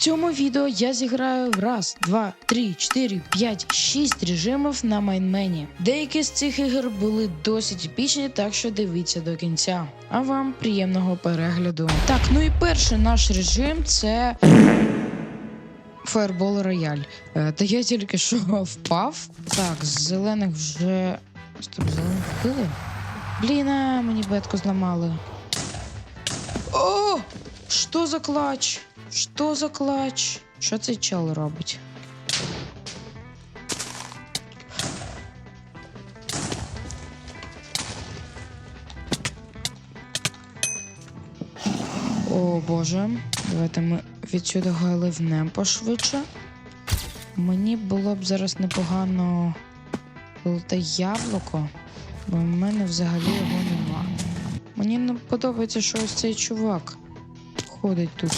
цьому відео я зіграю раз, два, три, чотири, п'ять, шість режимів на майнмені. Деякі з цих ігор були досить епічні, так що дивіться до кінця. А вам приємного перегляду. Так, ну і перший наш режим це. Фаербол Рояль. Та я тільки що впав. Так, з зелених вже. Стоп, зелених вбили? Блін, мені бетку зламали. Що за клач? Що за клач? Що цей чел робить? О боже, давайте ми відсюди галивнем пошвидше. Мені було б зараз непогано золоте яблуко, бо в мене взагалі його нема. Мені не подобається, що ось цей чувак ходить тут.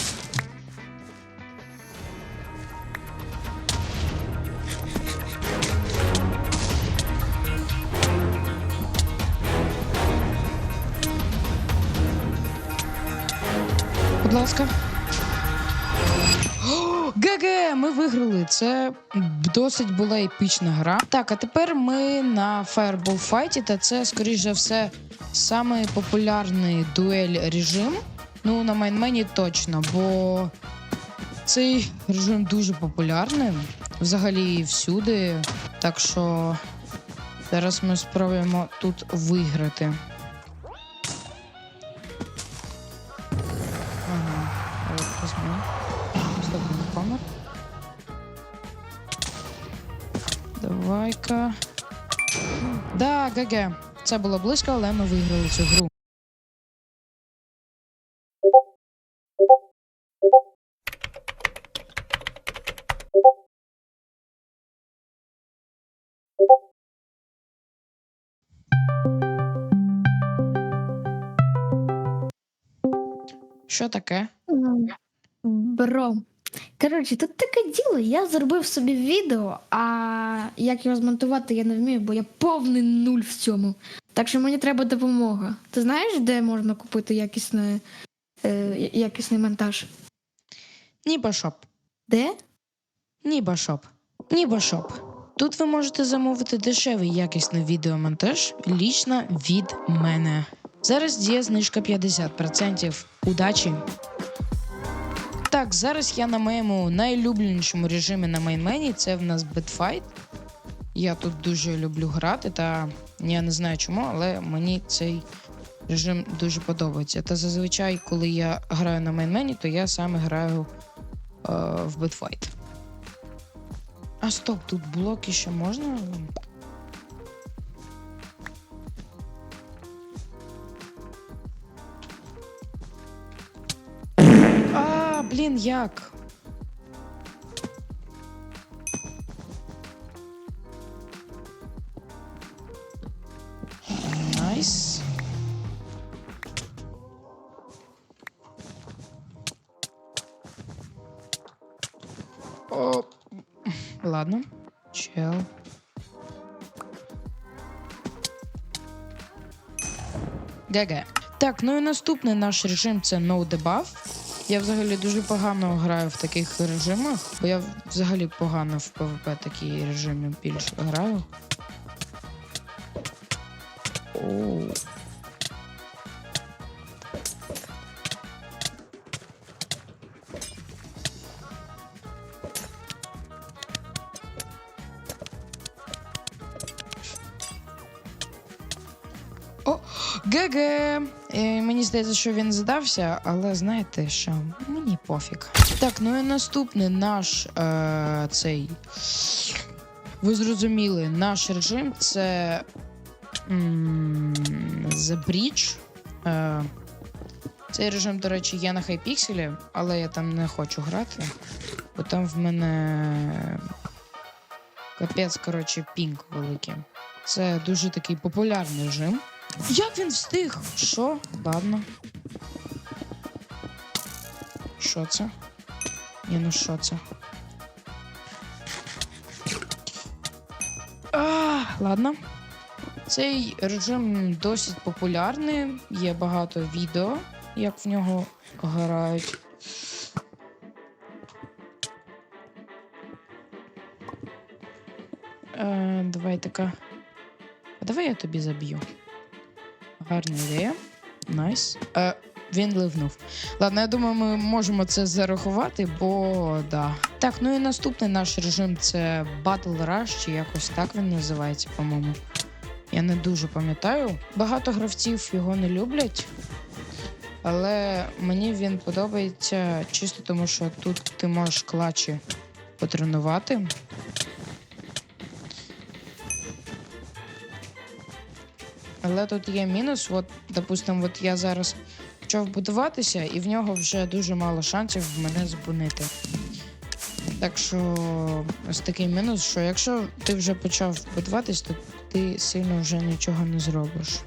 Будь ласка. ГГ! Ми виграли. Це досить була епічна гра. Так, а тепер ми на Fireball Fight, та це, скоріш за все, самий популярний дуель режим. Ну, на майнмені точно, бо цей режим дуже популярний. Взагалі всюди. Так що зараз ми спробуємо тут виграти. Ага, візьму. Стоп, не. Давай-ка. Да, ГГ. Це було близько, але ми виграли цю гру. Що таке? Бро. Коротше, тут таке діло. Я зробив собі відео, а як його змонтувати, я не вмію, бо я повний нуль в цьому. Так що мені треба допомога. Ти знаєш, де можна купити якісне, е, якісний монтаж? Нібашоп. Де? Нібашоп. Нібашоп. Тут ви можете замовити дешевий якісний відеомонтаж лічно від мене. Зараз діє знижка 50%. Удачі! Так, зараз я на моєму найлюбленішому режимі на мейнмені. Це в нас Бетфайт. Я тут дуже люблю грати, та я не знаю чому, але мені цей режим дуже подобається. Та зазвичай, коли я граю на мейнмені, то я саме граю е, в Бетфайт. А стоп, тут блоки ще можна? Блін, як? Найс. О, ладно. Чел. ГГ. Так, ну і наступний наш режим це No Debuff. Я взагалі дуже погано граю в таких режимах, бо я взагалі погано в PvP такі режими більш граю. ГГ. Е, мені здається, що він здався, але знаєте що? Мені пофіг. Так, ну і наступний наш е, цей. Ви зрозуміли, наш режим це The Bridge. Е, цей режим, до речі, є на хайпікселі, але я там не хочу грати, бо там в мене капець, коротше, пінг великий. Це дуже такий популярний режим. Як він встиг? Що? Ладно. Що це? Ні, ну що це? А, ладно. Цей режим досить популярний, є багато відео, як в нього грають. Е, Давай така. А давай я тобі заб'ю. Гарна ідея. Найс. Е, він ливнув. Ладно, я думаю, ми можемо це зарахувати, бо да. Так, ну і наступний наш режим це Battle Rush, чи якось так він називається, по-моєму. Я не дуже пам'ятаю. Багато гравців його не люблять. Але мені він подобається чисто тому, що тут ти можеш клачі потренувати. Але тут є мінус. От, допустимо, от я зараз почав будуватися, і в нього вже дуже мало шансів мене зупинити. Так що ось такий мінус, що якщо ти вже почав будуватись, то ти сильно вже нічого не зробиш.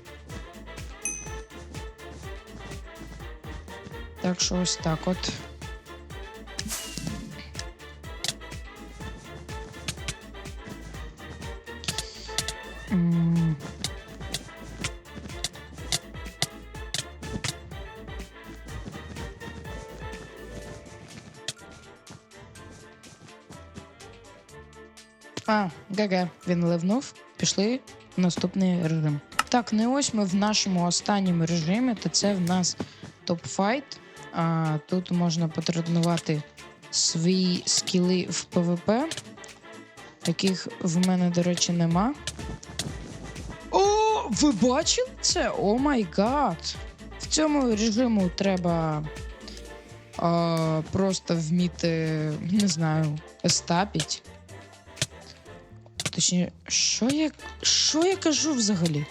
Так що ось так от. А, ГГ, він ливнув. Пішли в наступний режим. Так, не ось ми в нашому останньому режимі, то це в нас топ-файт. А, тут можна потренувати свої скіли в ПВП, яких в мене, до речі, нема. О, ви бачили це? О май гад! В цьому режиму треба а, просто вміти, не знаю, естапіть. Точніше, що я. Що я кажу взагалі?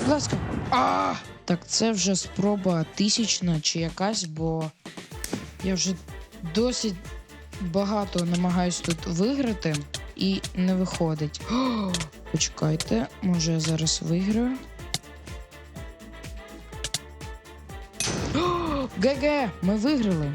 Будь ласка. А! Так, це вже спроба тисячна чи якась, бо я вже досить багато намагаюсь тут виграти і не виходить. О, почекайте, може я зараз виграю. ГГ, ми виграли.